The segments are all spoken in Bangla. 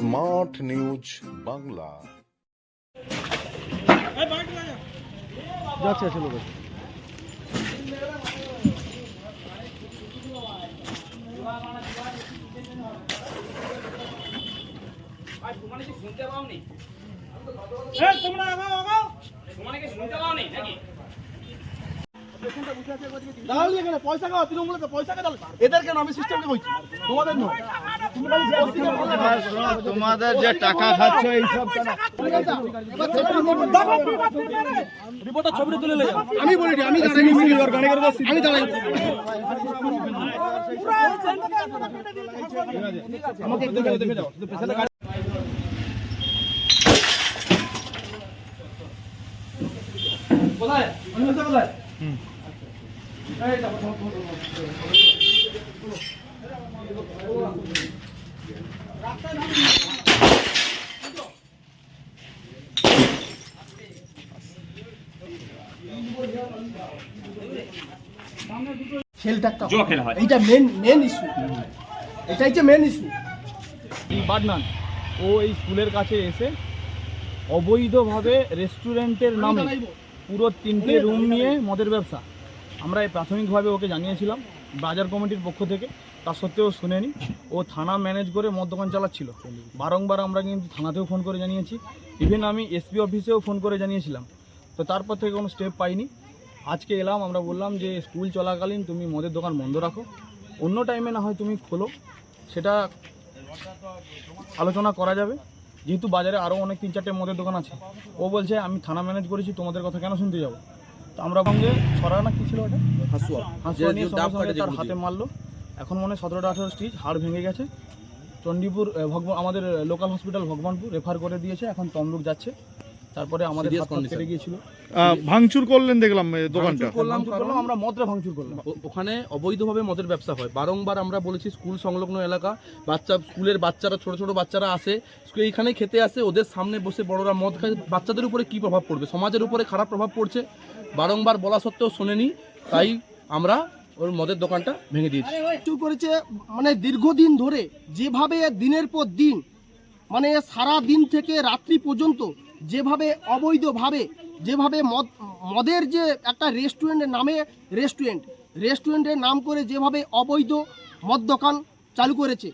Smart news Bangla. যাচ্ছে আছে লোক শুনতে পাওনি? তোমরা আগাও আগাও। তোমার কি শুনতে পাওনি নাকি? পয়সা খাওয়া তৃণমূলকে পয়সা খাওয়া এদের কেন আমি সিস্টেমকে বলছি তোমাদের নয়। তোমাদের যে টাকা খাচ্ছ এইসব রিপোর্টার ছবিটা তুলে আমি বলি আমি আমি দাঁড়াই আমাকে দেখে দেখে পেছনে কোথায় কোথায় এই যাব, জুয়া খেলা হয়। এইটা মেন মেন ইস্যু এটাই যে মেন ইস্যু বাডনান ও এই স্কুলের কাছে এসে অবৈধভাবে রেস্টুরেন্টের নামে পুরো তিনটে রুম নিয়ে মদের ব্যবসা। আমরা এই প্রাথমিকভাবে ওকে জানিয়েছিলাম বাজার কমিটির পক্ষ থেকে। তা সত্ত্বেও শুনেনি। ও থানা ম্যানেজ করে মদ দোকান চালাচ্ছিল। বারংবার আমরা কিন্তু থানাতেও ফোন করে জানিয়েছি। ইভেন আমি এসপি অফিসেও ফোন করে জানিয়েছিলাম। তো তারপর থেকে কোনো স্টেপ পাইনি। আজকে এলাম আমরা বললাম যে স্কুল চলাকালীন তুমি মদের দোকান বন্ধ রাখো। অন্য টাইমে না হয় তুমি খোলো। সেটা আলোচনা করা যাবে। যেহেতু বাজারে আরও অনেক তিন চারটে মদের দোকান আছে। ও বলছে আমি থানা ম্যানেজ করেছি তোমাদের কথা কেন শুনতে যাব? তো আমরা সঙ্গে ছড়া না কি ছিল ওটা? হাসুয়া হাসুয়া নিয়ে সঙ্গে সঙ্গে তার হাতে মারলো। এখন মনে হয় সতেরোটা আঠেরো স্টিচ হাড় ভেঙে গেছে। চণ্ডীপুর আহ, ভগব আমাদের লোকাল হসপিটাল ভগবানপুর রেফার করে দিয়েছে। এখন তমলুক যাচ্ছে। তারপরে আমাদের হাত কেটে গিয়েছিল। ভাঙচুর করলেন দেখলাম দোকানটা। করলাম করলাম আমরা মদরা ভাঙচুর করলাম। ওখানে অবৈধভাবে মদের ব্যবসা হয়। বারংবার আমরা বলেছি স্কুল সংলগ্ন এলাকা বাচ্চা স্কুলের বাচ্চারা ছোট ছোট বাচ্চারা আসে এইখানে খেতে আসে ওদের সামনে বসে বড়রা মদ খায়। বাচ্চাদের উপরে কি প্রভাব পড়বে? সমাজের উপরে খারাপ প্রভাব পড়ছে। বারংবার বলা সত্ত্বেও শোনেনি তাই আমরা ওর মদের দোকানটা ভেঙে দিয়েছি। করেছে মানে দীর্ঘদিন ধরে যেভাবে দিনের পর দিন মানে সারা দিন থেকে রাত্রি পর্যন্ত যেভাবে অবৈধভাবে যেভাবে মদ মদের যে একটা রেস্টুরেন্টের নামে রেস্টুরেন্ট রেস্টুরেন্টের নাম করে যেভাবে অবৈধ মদ দোকান চালু করেছে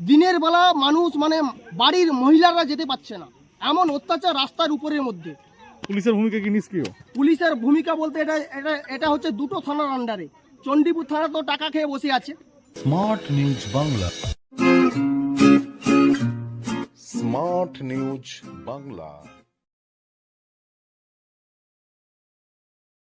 দিনের বেলা মানুষ মানে বাড়ির মহিলারা যেতে পারছে না। এমন অত্যাচার রাস্তার উপরের মধ্যে। পুলিশের ভূমিকা কি নিষ্ক্রিয়? পুলিশের ভূমিকা বলতে এটা এটা এটা হচ্ছে দুটো থানার আন্ডারে চণ্ডীপুর থানা তো টাকা খেয়ে বসে আছে। Smart news Bangla smart news Bangla.